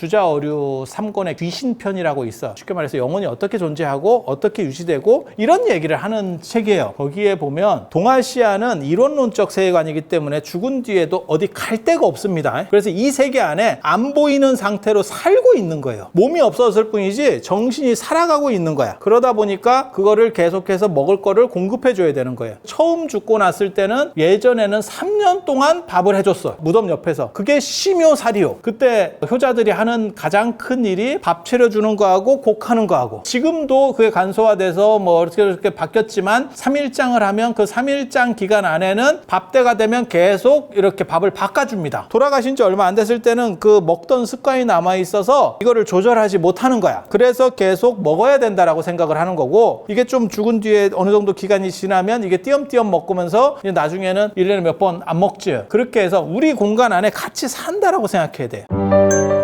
주자 어류 3권의 귀신편이라고 있어. 쉽게 말해서 영혼이 어떻게 존재하고 어떻게 유지되고 이런 얘기를 하는 책이에요. 거기에 보면 동아시아는 이론론적 세계관이기 때문에 죽은 뒤에도 어디 갈 데가 없습니다. 그래서 이 세계 안에 안 보이는 상태로 살고 있는 거예요. 몸이 없었을 뿐이지 정신이 살아가고 있는 거야. 그러다 보니까 그거를 계속해서 먹을 거를 공급해 줘야 되는 거예요. 처음 죽고 났을 때는 예전에는 3년 동안 밥을 해줬어. 무덤 옆에서. 그게 심요사리요. 그때 효자들이 하는 가장 큰 일이 밥 차려주는 거하고 곡하는 거하고 지금도 그게 간소화돼서 뭐 이렇게 이렇게 바뀌었지만 3일장을 하면 그 3일장 기간 안에는 밥때가 되면 계속 이렇게 밥을 바꿔줍니다. 돌아가신 지 얼마 안 됐을 때는 그 먹던 습관이 남아 있어서 이거를 조절하지 못하는 거야. 그래서 계속 먹어야 된다라고 생각을 하는 거고 이게 좀 죽은 뒤에 어느 정도 기간이 지나면 이게 띄엄띄엄 먹으면서 나중에는 1년에 몇 번 안 먹지. 그렇게 해서 우리 공간 안에 같이 산다라고 생각해야 돼.